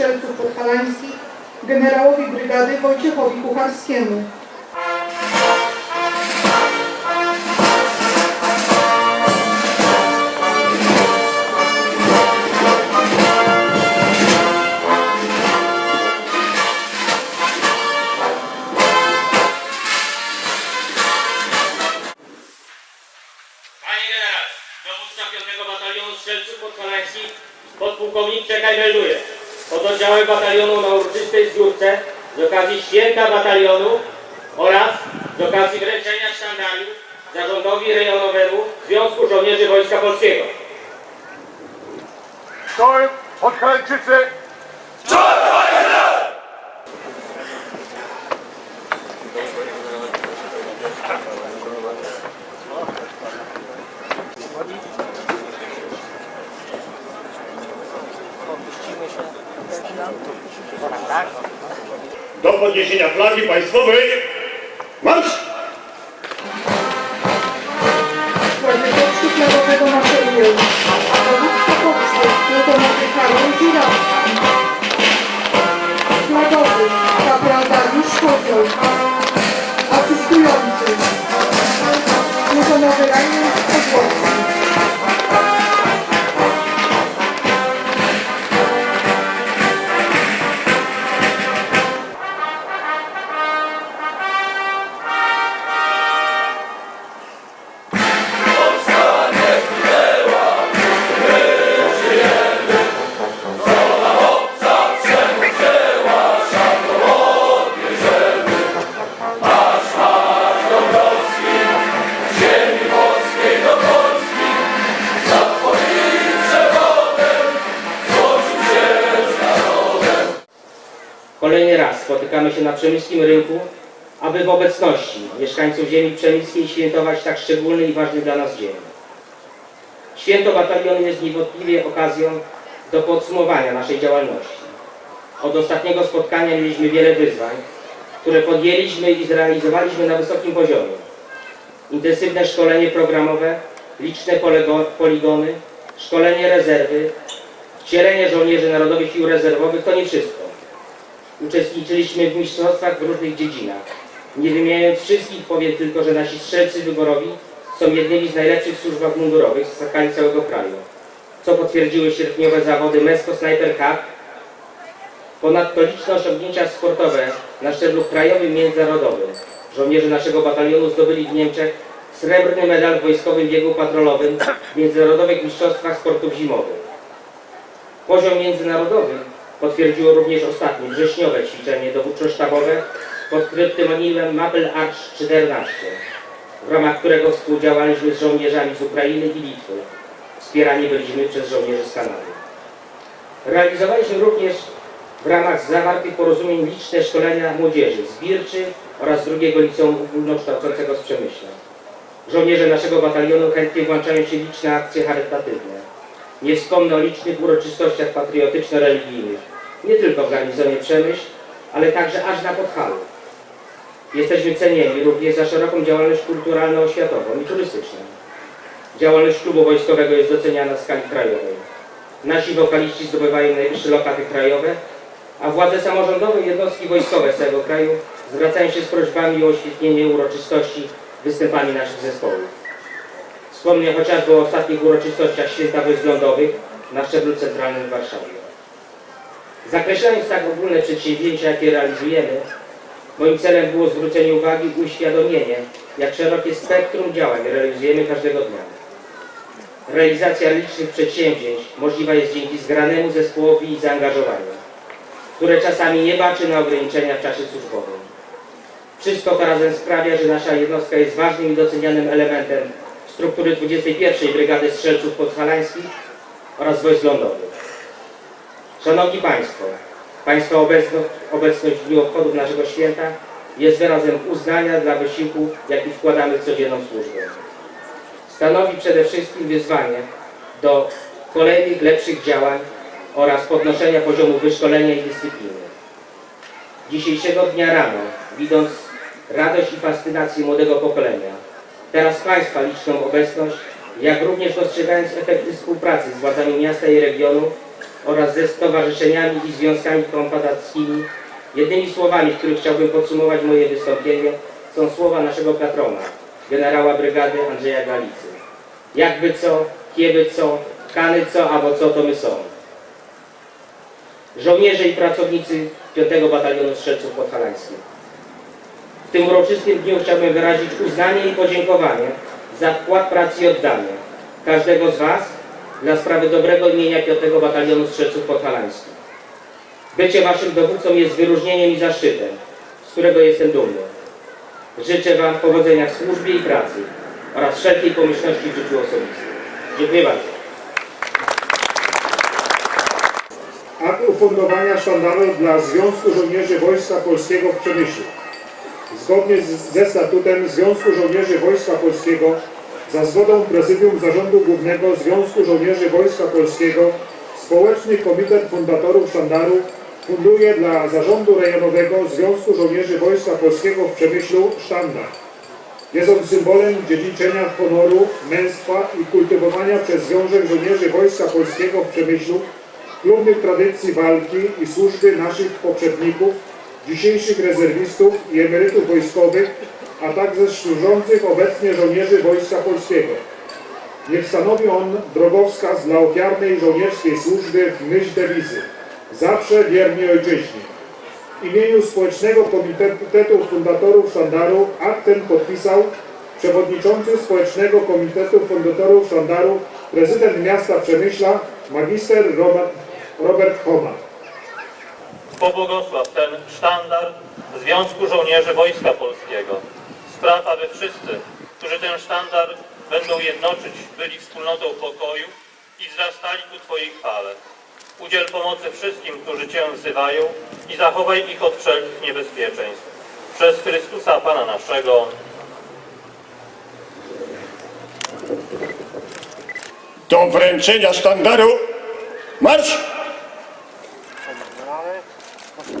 Strzelców Podhalańskich generałowi brygady Wojciechowi Kucharskiemu. Dowódca 5 Batalionu Strzelców Podhalańskich, podpułkownik Czekaj melduje. Oddziałem batalionu na uroczystej zbiórce z okazji święta batalionu oraz z okazji wręczenia sztandaru zarządowi rejonowemu Związku Żołnierzy Wojska Polskiego. Czołem Podhalańczycy! Do podniesienia flagi państwowej marsz! Spotykamy się na przemyskim rynku, aby w obecności mieszkańców ziemi przemyskiej świętować tak szczególny i ważny dla nas dzień. Święto batalionu jest niewątpliwie okazją do podsumowania naszej działalności. Od ostatniego spotkania mieliśmy wiele wyzwań, które podjęliśmy i zrealizowaliśmy na wysokim poziomie. Intensywne szkolenie programowe, liczne poligony, szkolenie rezerwy, wcielenie żołnierzy narodowych sił rezerwowych to nie wszystko. Uczestniczyliśmy w mistrzostwach w różnych dziedzinach. Nie wymieniając wszystkich, powiem tylko, że nasi strzelcy wyborowi są jednymi z najlepszych służbach mundurowych z skali całego kraju, co potwierdziły sierpniowe zawody Mesko Sniper Cup. Ponadto liczne osiągnięcia sportowe na szczeblu krajowym i międzynarodowym. Żołnierze naszego batalionu zdobyli w Niemczech srebrny medal w wojskowym biegu patrolowym w międzynarodowych mistrzostwach sportów zimowych. Poziom międzynarodowy potwierdziło również ostatnie wrześniowe ćwiczenie dowódczo-sztabowe pod kryptonikiem Maple Arch 14, w ramach którego współdziałaliśmy z żołnierzami z Ukrainy i Litwy. Wspierani byliśmy przez żołnierzy z Kanady. Realizowaliśmy również w ramach zawartych porozumień liczne szkolenia młodzieży z Birczy oraz drugiego liceum ogólnokształcącego z Przemyśla. Żołnierze naszego batalionu chętnie włączają się w liczne akcje charytatywne. Nie wspomnę o licznych uroczystościach patriotyczno-religijnych, nie tylko w garnizonie Przemyśl, ale także aż na Podhalu. Jesteśmy cenieni również za szeroką działalność kulturalno-oświatową i turystyczną. Działalność klubu wojskowego jest doceniana w skali krajowej. Nasi wokaliści zdobywają najwyższe lokaty krajowe, a władze samorządowe i jednostki wojskowe z całego kraju zwracają się z prośbami o oświetlenie uroczystości występami naszych zespołów. Wspomnę chociażby o ostatnich uroczystościach święta wojsk na szczeblu centralnym w Warszawie. Zakreślając tak ogólne przedsięwzięcia, jakie realizujemy, moim celem było zwrócenie uwagi i uświadomienie, jak szerokie spektrum działań realizujemy każdego dnia. Realizacja licznych przedsięwzięć możliwa jest dzięki zgranemu zespołowi i zaangażowaniu, które czasami nie baczy na ograniczenia w czasie służbowym. Wszystko to razem sprawia, że nasza jednostka jest ważnym i docenianym elementem struktury 21 Brygady Strzelców Podhalańskich oraz Wojsk Lądowych. Szanowni Państwo, Państwa obecność, obecność w dniu obchodów naszego święta jest wyrazem uznania dla wysiłku, jaki wkładamy w codzienną służbę. Stanowi przede wszystkim wyzwanie do kolejnych lepszych działań oraz podnoszenia poziomu wyszkolenia i dyscypliny. Dzisiejszego dnia rano, widząc radość i fascynację młodego pokolenia, teraz Państwa liczną obecność, jak również dostrzegając efekty współpracy z władzami miasta i regionu oraz ze stowarzyszeniami i związkami kombatanckimi, jedynymi słowami, w których chciałbym podsumować moje wystąpienie, są słowa naszego patrona, generała brygady Andrzeja Galicy. Jakby co, kieby co, kany co, albo co to my są. Żołnierze i pracownicy 5 Batalionu Strzelców Podhalańskich. W tym uroczystym dniu chciałbym wyrazić uznanie i podziękowanie za wkład pracy i oddanie każdego z Was dla sprawy dobrego imienia 5 Batalionu Strzelców Podhalańskich. Bycie Waszym dowódcą jest wyróżnieniem i zaszczytem, z którego jestem dumny. Życzę Wam powodzenia w służbie i pracy oraz wszelkiej pomyślności w życiu osobistym. Dziękuję bardzo. Akt ufundowania sztandaru dla Związku Żołnierzy Wojska Polskiego w Przemyślu. Zgodnie ze statutem Związku Żołnierzy Wojska Polskiego za zgodą Prezydium Zarządu Głównego Związku Żołnierzy Wojska Polskiego Społeczny Komitet Fundatorów Sztandaru funduje dla Zarządu Rejonowego Związku Żołnierzy Wojska Polskiego w Przemyślu sztandar. Jest on symbolem dziedziczenia honoru, męstwa i kultywowania przez Związek Żołnierzy Wojska Polskiego w Przemyślu klubnych tradycji walki i służby naszych poprzedników, dzisiejszych rezerwistów i emerytów wojskowych, a także służących obecnie żołnierzy Wojska Polskiego. Niech stanowi on drogowskaz dla ofiarnej żołnierskiej służby w myśl dewizy Zawsze wierni ojczyźnie. W imieniu Społecznego Komitetu Fundatorów Sztandaru akt ten podpisał przewodniczący Społecznego Komitetu Fundatorów Sztandaru, prezydent miasta Przemyśla, magister Robert, Robert Homa. Pobłogosław ten sztandar Związku Żołnierzy Wojska Polskiego. Spraw, aby wszyscy, którzy ten sztandar będą jednoczyć, byli wspólnotą pokoju i wzrastali ku Twojej chwale. Udziel pomocy wszystkim, którzy Cię wzywają i zachowaj ich od wszelkich niebezpieczeństw. Przez Chrystusa Pana naszego. Do wręczenia sztandaru marsz! W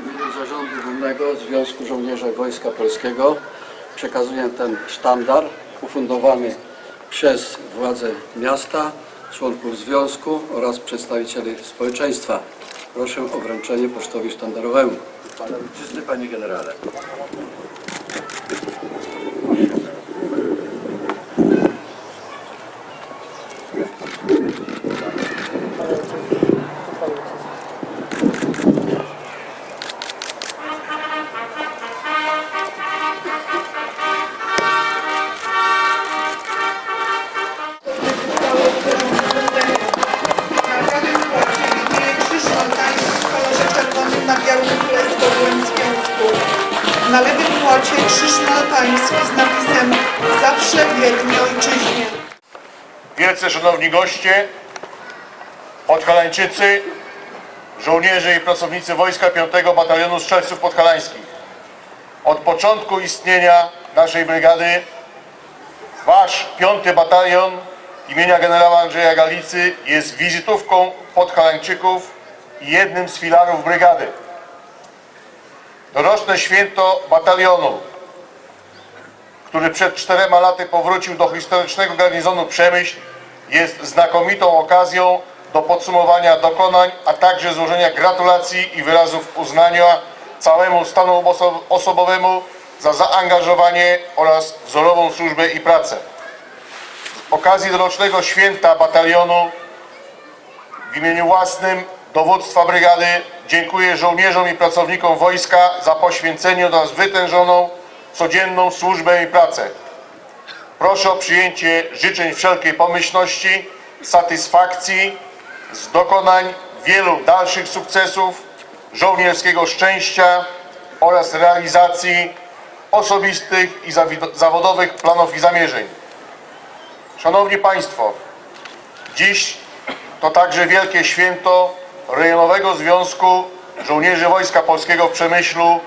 imieniu Zarządu Głównego Związku Żołnierzy Wojska Polskiego przekazuję ten sztandar ufundowany przez władze miasta, członków związku oraz przedstawicieli społeczeństwa. Proszę o wręczenie pocztowi sztandarowemu. Pana ojczyzny, panie generale. Wielce szanowni goście, podhalańczycy, żołnierze i pracownicy Wojska 5 Batalionu Strzelców Podhalańskich. Od początku istnienia naszej brygady Wasz 5 Batalion imienia generała Andrzeja Galicy jest wizytówką Podhalańczyków i jednym z filarów brygady. Doroczne święto batalionu który przed czterema laty powrócił do historycznego garnizonu Przemyśl, jest znakomitą okazją do podsumowania dokonań, a także złożenia gratulacji i wyrazów uznania całemu stanu oso- osobowemu za zaangażowanie oraz wzorową służbę i pracę. Z okazji dorocznego święta batalionu w imieniu własnym dowództwa brygady dziękuję żołnierzom i pracownikom wojska za poświęcenie oraz wytężoną codzienną służbę i pracę. Proszę o przyjęcie życzeń wszelkiej pomyślności, satysfakcji z dokonań wielu dalszych sukcesów, żołnierskiego szczęścia oraz realizacji osobistych i zawodowych planów i zamierzeń. Szanowni Państwo, dziś to także wielkie święto Rejonowego Związku Żołnierzy Wojska Polskiego w Przemyślu,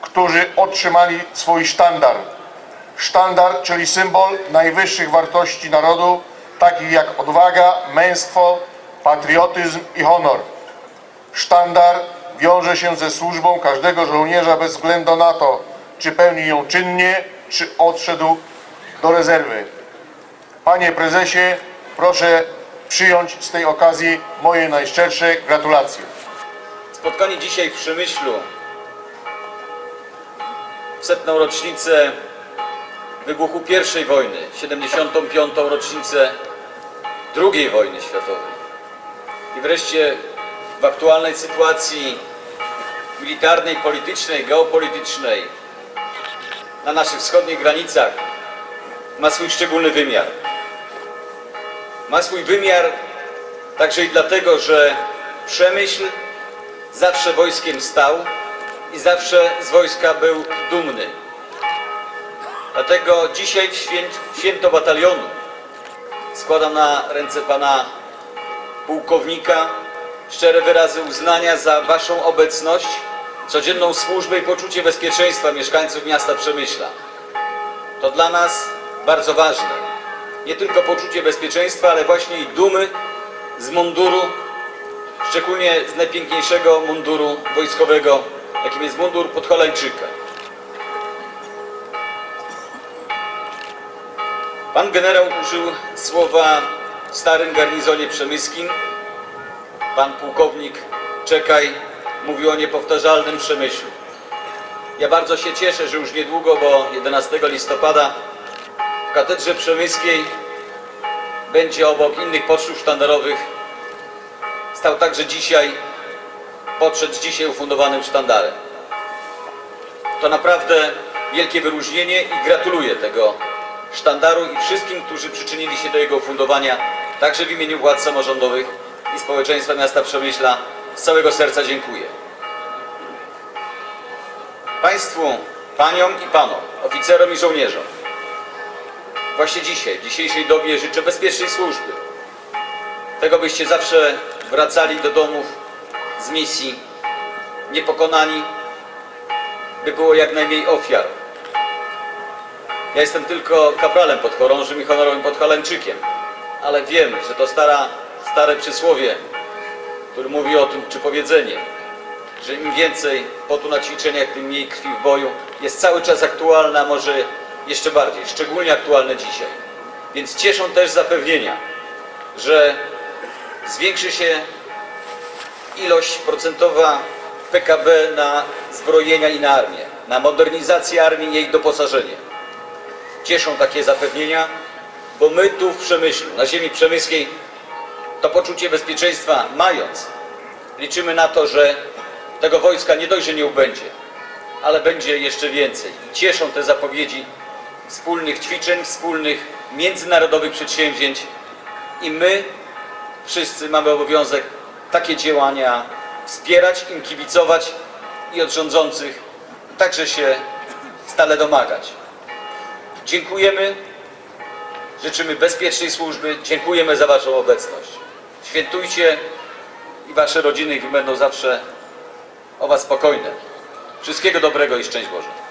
którzy otrzymali swój sztandar. Sztandar, czyli symbol najwyższych wartości narodu, takich jak odwaga, męstwo, patriotyzm i honor. Sztandar wiąże się ze służbą każdego żołnierza bez względu na to, czy pełni ją czynnie, czy odszedł do rezerwy. Panie prezesie, proszę przyjąć z tej okazji moje najszczersze gratulacje. Spotkanie dzisiaj w Przemyślu w setną rocznicę wybuchu I wojny, 75. rocznicę II wojny światowej. I wreszcie w aktualnej sytuacji militarnej, politycznej, geopolitycznej na naszych wschodnich granicach ma swój szczególny wymiar. Ma swój wymiar także i dlatego, że Przemyśl zawsze wojskiem stał i zawsze z wojska był dumny. Dlatego dzisiaj w święt, święto batalionu składam na ręce pana pułkownika szczere wyrazy uznania za waszą obecność, codzienną służbę i poczucie bezpieczeństwa mieszkańców miasta Przemyśla. To dla nas bardzo ważne. Nie tylko poczucie bezpieczeństwa, ale właśnie i dumy z munduru szczególnie z najpiękniejszego munduru wojskowego, jakim jest mundur podhalańczyka. Pan generał użył słowa w starym garnizonie przemyskim. Pan pułkownik Czekaj mówił o niepowtarzalnym przemyślu. Ja bardzo się cieszę, że już niedługo, bo 11 listopada w katedrze przemyskiej będzie obok innych pocztów sztandarowych stał także dzisiaj, podszedł z dzisiaj ufundowanym sztandarem. To naprawdę wielkie wyróżnienie i gratuluję tego sztandaru i wszystkim, którzy przyczynili się do jego ufundowania, także w imieniu władz samorządowych i społeczeństwa miasta Przemyśla z całego serca dziękuję. Państwu, paniom i panom, oficerom i żołnierzom, właśnie dzisiaj, w dzisiejszej dobie życzę bezpiecznej służby, tego byście zawsze wracali do domów z misji niepokonani, by było jak najmniej ofiar. Ja jestem tylko kapralem podchorążym i honorowym podhalańczykiem, ale wiem, że to stara, stare przysłowie, które mówi o tym, czy powiedzenie, że im więcej potu na ćwiczeniach, tym mniej krwi w boju, jest cały czas aktualne, a może jeszcze bardziej, szczególnie aktualne dzisiaj. Więc cieszą też zapewnienia, że zwiększy się ilość procentowa PKB na zbrojenia i na armię, na modernizację armii i jej doposażenie. Cieszą takie zapewnienia, bo my tu w Przemyślu, na ziemi przemyskiej, to poczucie bezpieczeństwa mając, liczymy na to, że tego wojska nie dość, że nie ubędzie, ale będzie jeszcze więcej. I cieszą te zapowiedzi wspólnych ćwiczeń, wspólnych międzynarodowych przedsięwzięć i my wszyscy mamy obowiązek takie działania wspierać, im kibicować i od rządzących także się stale domagać. Dziękujemy, życzymy bezpiecznej służby, dziękujemy za Waszą obecność. Świętujcie i Wasze rodziny będą zawsze o Was spokojne. Wszystkiego dobrego i szczęść Boże.